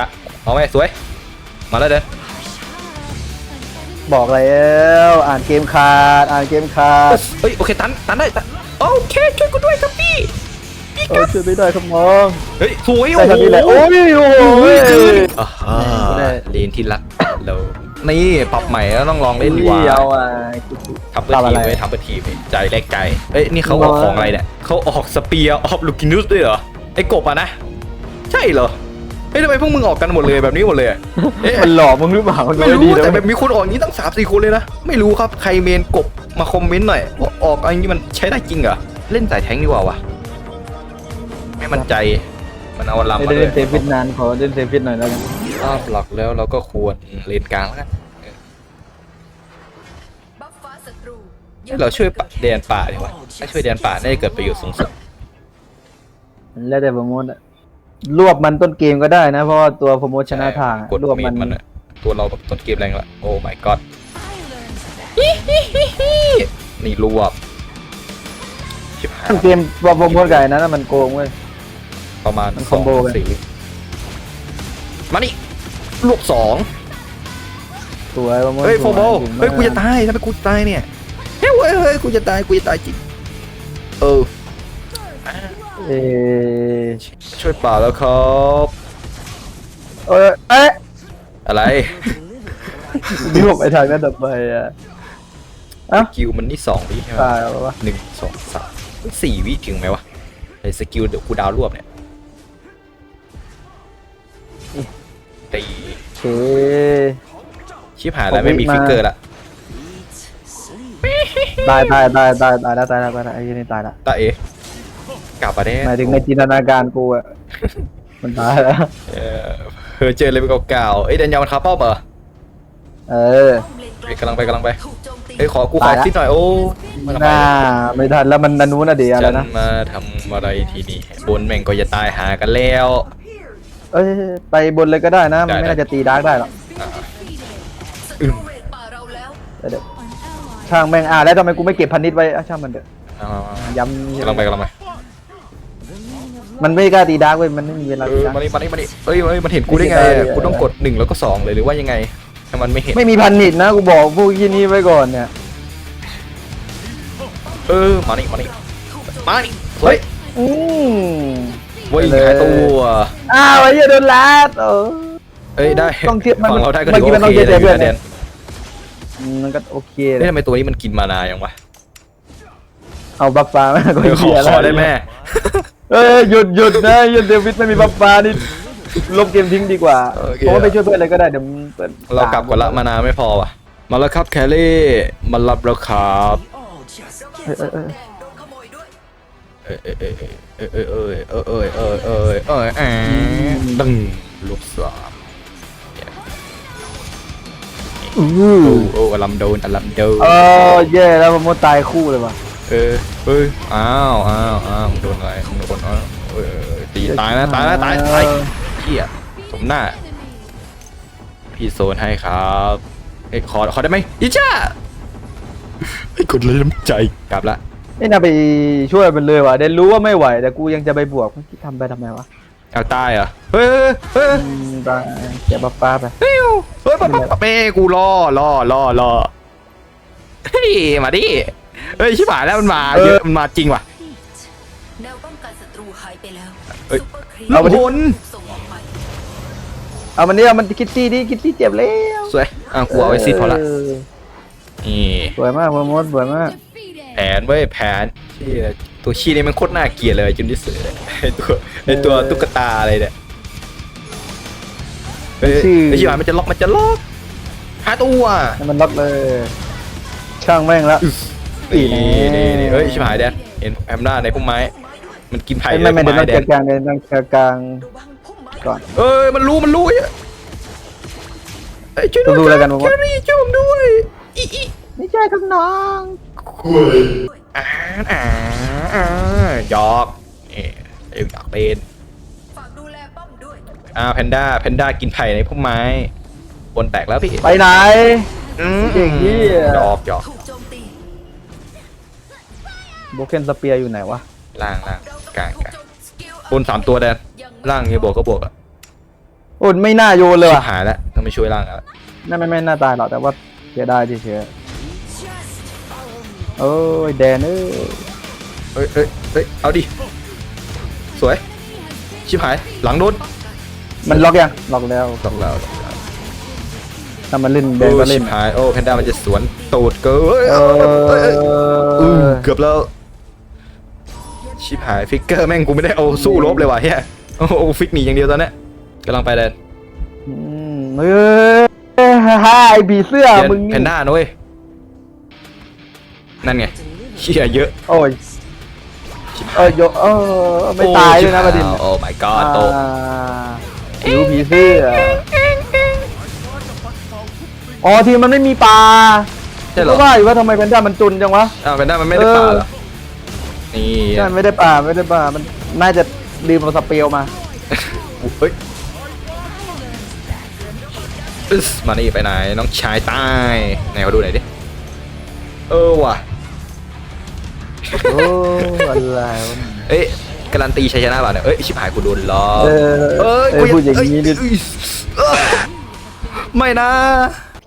ดะเอาไหมสวย มาแล้วเดินบอกแล้วอ่านเกมขาดอ่านเกมขาดเฮ้ยโอเคตันตันได้ตันโอเคช่วยกูด้วยครับพี่พี่โอ้ครับช่วยไม่ได้ครับน้องเฮ้ยสวยใช่ทำนี่แหละโอ้ยโอ้โอ้ยยเกินอ่าฮะไม่ได้ เลนที่รักเรานี่ปรับใหม่แล้วต้องลองเล่นดีกว่าเอาอะ ทับเบอร์ปรับทีอะไรมไว้ทับเบอร์ทีมใจแรกใจเอ้ยนี่เขาออกของอะไรเนี่ยเขาออกสเปียร์ออฟลูกินุสด้วยเหรอไอ้กบอะนะ ใช่เหรอ เฮ้ยทำไมพวกมึงออกกันหมดเลยแบบนี้หมดเลยอะเอ๊ะมันหลอกมึงหรือเปล่ามันไม่ไม่รู้ดีนะแต่แบบมีคนออกอย่างนี้ตั้งสามสี่คนเลยนะ ไม่รู้ครับใครเมนกบมาคอมเมนต์หน่อยว่าออกอย่างนี้มันใช้ได้จริงเหรอ เล่นสายแทงค์ดีกว่าวะไม่มั่นใจ มันเอาลำไม่มาได้เลเล่ยนเซฟฟิตนานขอเล่นเซฟฟิตหน่อยแล้วกันรอบหลักแล้วเราก็ควรเลนกลางแล้วกันบัฟฟ้าศัตรูเอ้ยเราช่วยปะแดนป่าดีกว่าถ้าช่วยแดนป่าน่าจะเกิดประโยชน์สูงสุดแล้วแต่โปรโมทอะ รวบมันต้นเกมก็ได้นะ เพราะว่าตัวโปรโมทชนะทางอะกดรวบมีมัดนมันอะตัวเราแบบต้นเกมแรงละโอ้ my god นี่รวบชิบหายต้นเกมตัวโปรโมทไก่นั้นนะมันโกงเว้ย ประมาณมันสคออมงโบกัน สี่มานี่รวบสองสวยโปรโมทเฮ้ยโฟสวโบถึงเฮ้ยมากกูจะตายทำไมกูจะตายเนี่ยเฮ้ยเฮ้ยเฮ้ยกูจะตายกูจะตายจริงเออ เอ๊ะ ช่วยเปล่าแล้วครับเออเอ๊ะอะไร นี่ผมไปทางนั้นต่อไปอะเอ้ากิวมันนี่สองวิใช่ไหมตายแล้ววะหนึ่งสองสามสี่วิถึงไหมวะไอ้สกิลเดี๋ยวกูดาวรวบเนี่ยตีโอเค ชิบหายแล้วไม่มีฟิกเกอร์ละตายตายตายตายตายแล้วตายแล้วตายแล้วไอ้ยี่นี่ตายแล้วตาเอะ กลับมาได้หมายถึงในจินตนาการกูอะมันตายแล้ว เออเออเจอเลยเป็นเก่าๆเอ้ยเดนยามันคาเป้าเหรอเออ เฮ้ยกำลังไปกำลังไปถูกโจมตีเฮ้ยขอกูขอตายละ ซิดหน่อยโอ้มันน่าไม่ทันแล้วมันนันนู้นอะเดียวฉัแล้วนนะ มาทำอะไรทีนี่บนแม่งก็จะตายหากันแล้ว เอ้ยไปบนเลยก็ได้นะ มันไม่ได้ น่าจะตีดาร์กได้หรอกอ่าศัตรูเรดป่าเราแล้วเดี๋ยวเดี๋ยวช่างแม่งอะแล้วทำไมกูไม่เก็บพันนิดไว้อะช่างมันเถอะเอาเอาเอาย้ำกำลังไปกำลังไป มันไม่กล้าตีดาร์กเว้ยมันไม่มีเวลาเอตีอดาร์ก มานี่มานี่มานี่เอ้ยเอ้ยมันเห็นกูได้ไงไม่ได้อะเลย กูต้องกดหนึ่งแล้วก็สองเลยหรือว่ายังไงถ้ามันไม่เห็นไม่มีพันนิดนะกูบอกพวกที่นี่ไว้ก่อนเนี่ยเออมานี่มานี่มานี่เฮ้ยอืม เว้ยไปเลย หายตัวอ้าวไอ้เหี้ยโดนลัดเออ เอ้ยได้ต้องเทียบมันฝั่งเราได้ก็เมื่ถืออกี้ว่ามันโอต้องเคเทียบเลยเพื่อนนะแดนอืมมันก็โอเคเลเฮ้ยยทำไมตัวนี้มันกินมานาอย่างวะเอาบัฟฟ้ามาก็เออขอเหี้ยขแล้วอได้แม่ เอ้ยหยุดหยุดนะหยุดเดวิดไม่มีบัฟฟ้านี่ลบเกมทิ้งดีกว่าโอเค เพราะว่าไปช่วยเพื่อนอะไรก็ได้เดี๋ยวมันเปิดเรากลับก่อนละมานาไม่พอว่ะ มาแล้วครับแคลรี่มารับแล้วครับ เออเออเออแดงโดนขโมยด้วยเอ้ยเอ้ยเอ้ยเอ้ยเอ้ยเอ้ยเอ้ยเอ้ยเอ้ยเอ้ยเอ้ยเอ้ยดึงลูกสามอู้โอ้โอ้อลัมโดนอลัมโดนเออแย่แล้วมันมดตายคู่เลยว่ะ เออเฮ้ยอ้าวอ้าวอ้าวมึงโดนอะไรมึงโดนอ้าวเออเออเออตีตายนะตายนะตายตายเหี้ยสมหน้า พี่โซนให้ครับเอ้ยขอขอได้ไหมอีจ้าให้กดเลยน้ำใจกลับละไม่น่าไปช่วยมันเลยว่ะเดนรู้ว่าไม่ไหว แต่กูยังจะไปบวกมันทำไปทำไมวะเอาตายเหรอเฮ้ยเฮ้ยอืมตายเสียบัฟฟ้าไปเฮ้ยเฮ้ยปั๊บปั๊บปั๊บเอ้ยกูรอรอรอรอเฮ้ยมาดิ เฮ้ยชิบหายแล้วมันมาเยอะมันมาจริงว่ะ แนวป้องกันศัตรูหายไปแล้วเอ้ย ซุปเปอร์ครีเอาไปดิถูกส่งออกไปเอามันนี่เอามันคิดซี่ดิคิดซี่เจ็บแล้วสวยอะกูเอาไว้ซิดพอละเนี่สวยมากโปรโมทสวยมากแผนเว้ยแผนเชี่ยตัวชี้นี่มันโคตรน่าเกลียดเลยจุนดิสือไอตัวไอตัวตุ๊กตาอะไรเนี่ยเฮ้ยชื่อไอชิบหายมันจะล็อกมันจะล็อกหาตัว ให้มันล็อกเลย ช่างแม่งแล้ว นี่นี่นี่แน่นี่เฮ้ยชิบหายแดนเห็นแอมด้าในพุ่มไม้ มันกินไผ่ไม่ในไม่พุ่มเดี๋ยวไม้ต้องแดเจนอกลางเดี๋ยวต้องเจอกลางระวังพุ่มไม้ก่อน เอ้ยมันรู้มันรู้อะเอ้ยช่วยด้ต้วอยงดูแล้วกันคว่าแครี่ช่วยผมด้วยอีอีไม่ใช่ครับน้องอ่าอ่าอ่าหยอกเอ๊ะเอ็งอยากเล่นฝากดูแลป้อมด้วยอ่าแพนด้าแพนด้ากินไผ่ในพุ่มไม้บนแตกแล้วพี่ไปไหน อืมเด็กเหี้ย หยอกหยอกถูก โจมตีโบเคนสเปียร์อยู่ไหนวะ ล่างล่างเรากลางถูกลางโจมสกิลบนสามตัวแดนล่างไงบวกก็บวกอะบโอ้ยไม่น่าโยนเลยชิว่ะบหายแล้วต้องไปช่วยล่างแล้วน่าไม่ไม่น่าตายหรอกแต่ว่าเสียดายเฉยๆโอ้ยแดนเอ้ยเอ้ยเอ้ยเอ้ยเอาดิสวยชิบหายหลังโดนมันล็อกยังล็อกแล้วล็อกแล้วล็อกแล้วถ้ามันเล่นแดโอ้นก็ชิเล่นบหายโอ้แพนด้ามันจะสวนตูดเกินเอเอ้ยเอ้ยเอ้ยอืมอเกือบแล้ว ชิบหายฟิกเกอร์แม่งกูไม่ได้เอาสู้รบเลยว่ะเฮียโอ้โหฟิกหนีอย่างเดียวตอนเนี้ยกำลังไปแดนอืมเฮ้ยฮ่าฮ่าไอผีเสื้อเดี๋ยวมึงแพนี่นด้านะเว้ยนั่นไงเชี่ยเยอะโอ้ยชิบเอหาอยโยเออไม่ตายด้วยนะประเด็นโอ้ my god โตอ่าผิวผีเสื้ออ๋อทีมมันไม่มีปลาใช่เหรอก็ว่าอยู่ว่าทำไมแพนด้ามันจุนจังวะอ้าวแพนด้ามันไม่ได้เออปลาเหรอ นี่ใช่ไม่ได้ปลาไม่ได้ปลามันน่าจะลืมเอาสเปลมา เฮ้ยอึ๊สมานี่ไปไหน น้องชายใต้ไหนเขาดูหน่อยดิ เออว่ะ โอ้อะไรวะ เอ้ยการันตีชัยชนะป่ะเนี่ย เอ้ย ชิบหายกูโดนล้อเออเอ้ยเออพูดอย่างนี้นี้ดิไม่นะ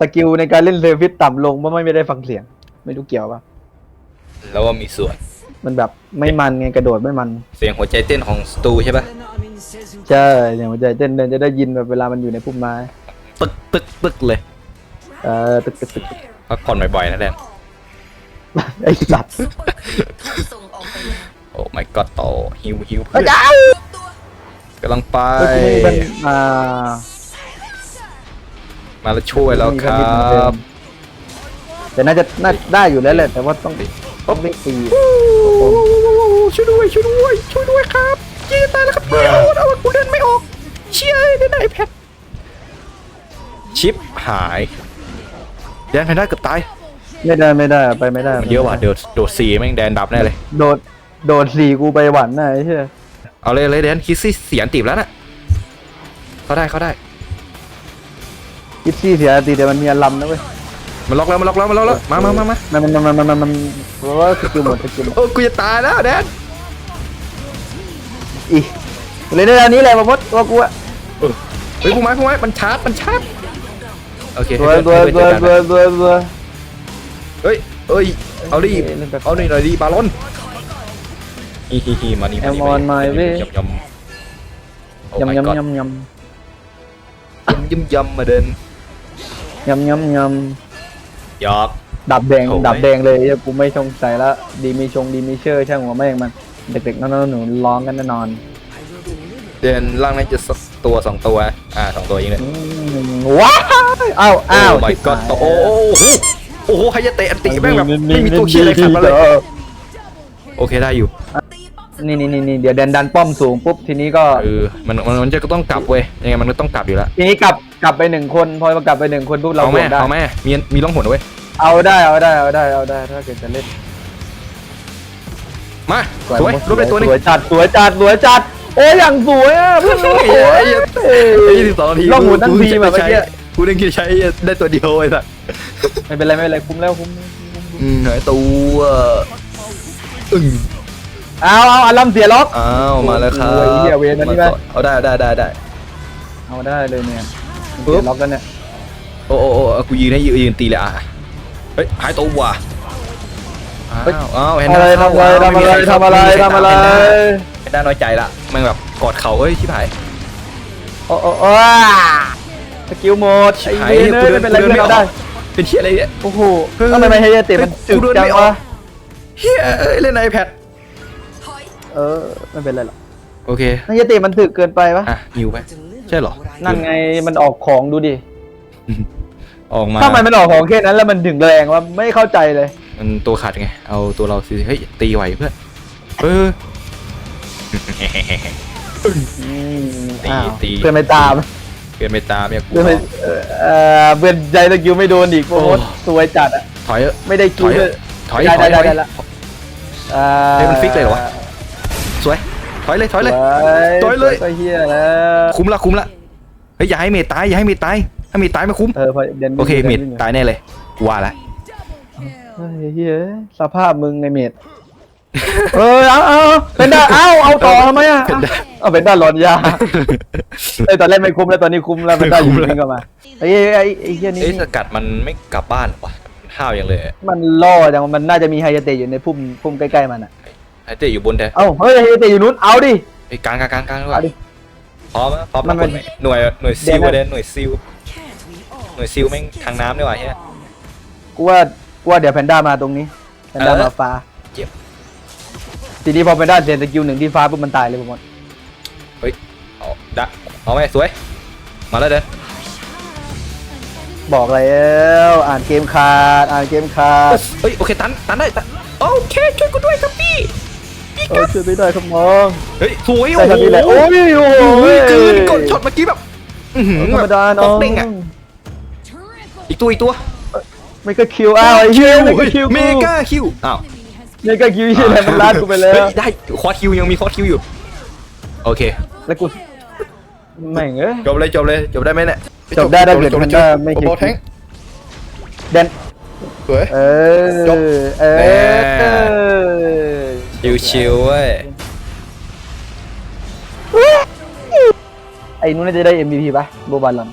สกิลในการเล่นเซอร์ฟิตต่ำลงเพราะไม่ได้ฟังเสียง ไม่รู้เกี่ยวปะแล้วว่ามีส่วน มันแบบไม่มันไงกระโดดไม่มัน เสียงหัวใจเต้นของสตูใช่ปะใช่อย่างหัวใจเต้นเดินจะได้ยินแบบเวลามันอยู่ในพุ่มไม้ ตึกตึกตึกเลยเออตึกตึกตึกตึกพักผ่อนบ่อยๆนะแดนไอ้สัตว์ซุปเปอร์ครีปถูกส่งออกไปแล้วโอ้ my god โตฮิวฮิวพระเจ้ากำลังไปเฮ้ยมันอ่ามาแล้วช่วยแล้วครับ แต่น่าจะน่าได้อยู่แล้วแหละแต่ว่าต้อง ต้องได้ตีช่วยด้วยช่วยด้วยช่วยด้วยครับยี่ตายแล้วครับเดี๋ยวเอากูเล่นไม่ออก เชี่ยเล่นไอแพดชิปหายแดนแพนด้าเกือบตายไม่ได้ไม่ได้ไปไม่ได้มันเยอะว่ะเดี๋ยวโดดสีแม่งแดนดับแน่เลย โดดโดดสี่กูไปหวันน่ะไอ้เหี้ยเอาเลยเลยแดนคิสซี่เสียนตีบแล้วน่ะเขาได้เขาได้คิดซี่เสียตีแต่มันมีอารมณ์นะเว้ย มันล็อกแล้วมันล็อกแล้วมันล็อกแล้วมามามามามันมันมันมันมันมันเพราะว่าสกิลหมดสกิลหมดโอ้กูจะตายแล้วแดนอีเลยได้อันนี้แหละมาพดตัวกูอะเออเฮ้ยผู้ไม้ผู้ไม้มันชาร์จมันชาร์จโอเคตัวให้ตัวเพื่อนตัวให้เพื่อนตัวตัวตัวเฮ้ยเอ้ยเอาดิเล่นแบบเอาหน่อยหน่อยดิบาลอนฮิฮิฮิมานี่มานี่ Come on my way ยำยำโอ้ยำ my ยำ god ยำยยำยำยำมาเดินำยำยำยห ยอกำดับแดงโถ่ดับแดงเลยเหี้ยกูไม่ชงใส่ละดีมีชงดีมีเชื่อช่างหัวแม่งมันเด็กๆน้องๆหนูๆร้องกันแน่นอนเดินล่างนั้นจะสักตัวสองตัว อ่าสองตัวเองเลยอืมว้าวอ้าวอ้าวโอ้ my ชิบ god หายโอ้โหโอ้โหใครจะเตะอันติแม่งแบบไม่มีตัวเชียร์อะไรขัดมาเลย โอเคได้อยู่ตีป้อมศัตรูนี่นี่นี่นี่เดี๋ยวแดนดันป้อมสูงปุ๊บทีนี้ก็เออมันมันมันจะก็ต้องกลับเว้ยยังไงมันก็ต้องกลับอยู่แล้วทีนี้กลับกลับไปหนึ่งคนพอมากลับไปหนึ่งคนปุ๊บเราเอาบแม่วกได้เอาแม่มีมีล่องหนเว้ย เอาได้เอาได้เอาได้เอาได้ถ้าเกิดจะเล่นมาสวยรถไปตัวหนึงสวยจัดสวยจัดสวยจัดโอ้ยอย่างสวยอะเพื่อนโอ้โหไอ้เหี้ยไอ้ยี่สิบสองนาทีล่องหนทั้งทีมแบบเมื่อกี้กูเล่นคิดใช้ได้ตัวเดียวไอ้สัสไม่เป็นไรไม่เป็นไรคุ้มแล้วคุ้มอืมหายตัวอึ้งเอาเอาอัลลัมเสียล็อกอ้าวมาแล้วครับโอ้ยเหี้ยเวรอันนี้ไหมเอาได้ได้ได้ได้เอาได้เลยเนี่ยปุ๊เสีบยล็อกกันเนี่ยโอ้โอ้โอ้เอากูยืนให้ยืนยืนตีเลยอะ เฮ้ยหายตัวว่ะอ้าวอ้าวเห็นอะไรทำอะไรทำอะไรทำอะไรทำอะไรเห็นหน้าน้อยใจละมันแบบกอดเข่าเอ้ยชิบหายโอ้โอ้โอ้สกิลโหมดชิไอ้บหายเวรกูเนยเดินไม่เป็นไรกูเดินเพื่อนไม่อเอาอกได้เป็นเชี่ยอะไรเนี่ยโอ้โหเฮ้ยทำไมไม่ให้เตะมันเฮ้ยตึกกูเดินจัไม่งออกวะเฮียเอ้ยเล่นไอแพดถอยเออไม่เป็นไรหรอกโอเคนายเตะมันถึกเกินไปปะอะนิวไปใช่เหรอ นั่นไงมันออกของดูดิ ออกมาทำไมมันออกของแค่นั้นแล้วมันถึงแรงวะไม่เข้าใจเลย มันตัวขาดไง เอาตัวเราสิเฮ้ยตีไหวเพื่อนเอออืมตีอ้าวตีเพื่อนไม่ตามเกินไปตามเนี่ยกูเพื่อนไม่เอ่อเอ่อเพื่อนใจตะกิ้วไม่โดนอีกโอ้โหโอ้สวยจัดอะถอยเถอะไม่ได้กิ้วเลยถอยได้ถอยได้ถอยได้ละอ่าเฮ้ยมันฟิกเลยเหรอวะสวยถอยเลยถอยเลยถอยเลยสวเฮียแล้วคุ้มละคุ้มละเฮ้ยอย่าให้เมดตายอย่าให้เมดตาย ถ้าเมดตายไม่คุ้ม เออพอเดินโอเคเมดตาตายแน่เลยกูว่าละ เฮ้ยเฮียสภาพมึงไงเมดเออเอาเอาเป็นได้เอาเอาต่อทำไมอะเอาเอาเป็นได้หลอนยาไอยตอนแรกไม่คุ้มแล้วตอนนี้คุ้มแล้วเป็นได้อยู่นี่ก็มาไอ้ไอ้ไอ้เฮียนี่ เอ้ยสกัดมันไม่กลับบ้านเหรอวะห้าวอย่างเลยมันล่อจังมันน่าจะมีไฮยาเตะอยู่ในพุ่มพุ่มใกล้ๆมันอะ ไอเต้อยู่บนแท้เอ้าเฮ้ยไฮยาเตะอยู่นู้น เอาดิ ไอ้ยกลางกลางกลางกลางดีกว่าเอาดิ พร้อมไหมพร้อมมันะนคมันนไหมหน่วยหน่วยซิลเดี๋ยวนะเดนหน่วยซิล หน่วยซิลแม่งทางน้ำดีกว่าเฮีย กูว่ากูว่าเดี๋ยวแพนด้ามาตรงนี้แพนด้าเออมาฟ้าเจ็บ ทีนี้พอแพนด้าเซ็นสกิลหนึ่งที่ฟ้าปุ๊บมันตายเลยผมหมดเฮ้ยเอาดะเอาไหมสวย มาแล้วเด้อบอกแล้วอ่านเกมขาดอ่านเกมขาดเฮ้ยโอเคตันตันได้ตันโอเคช่วยกูด้วยครับพี่พี่เอคอรับช่วยไม่ได้ครับมองเฮ้ยสวยใช่ครับนี่แหละโอ้ยโอ้โอ้ยยเกินกดช็อตเมื่อกี้แบบอื้อหือธรรมดาแบบน้องตกเด้งอะ อีกตัวอีกตัวไม่ก็คิวอ้าวไอ้เหี้ยไม่ก็เฮ้ยคิวเมกาคิวอ้าวไม่ก็คิวยี่อะไรมันลาดกูไปแล้วเฮ้ยได้คอร์สคิวยังมีคอร์สคิวอยู่โอเคแล้วกูแม่งเอ้ยจบเลยจบเลยจบได้ไหมเนี่ยจบได้ได้เกิดจบมันจบได้ไม่โอ้คิโหวแทงเดนสวยเอจบอเอแน่อชิวๆเว้ยไอ้นู้นน่าจะได้ MVP ป่ะโบบาลอน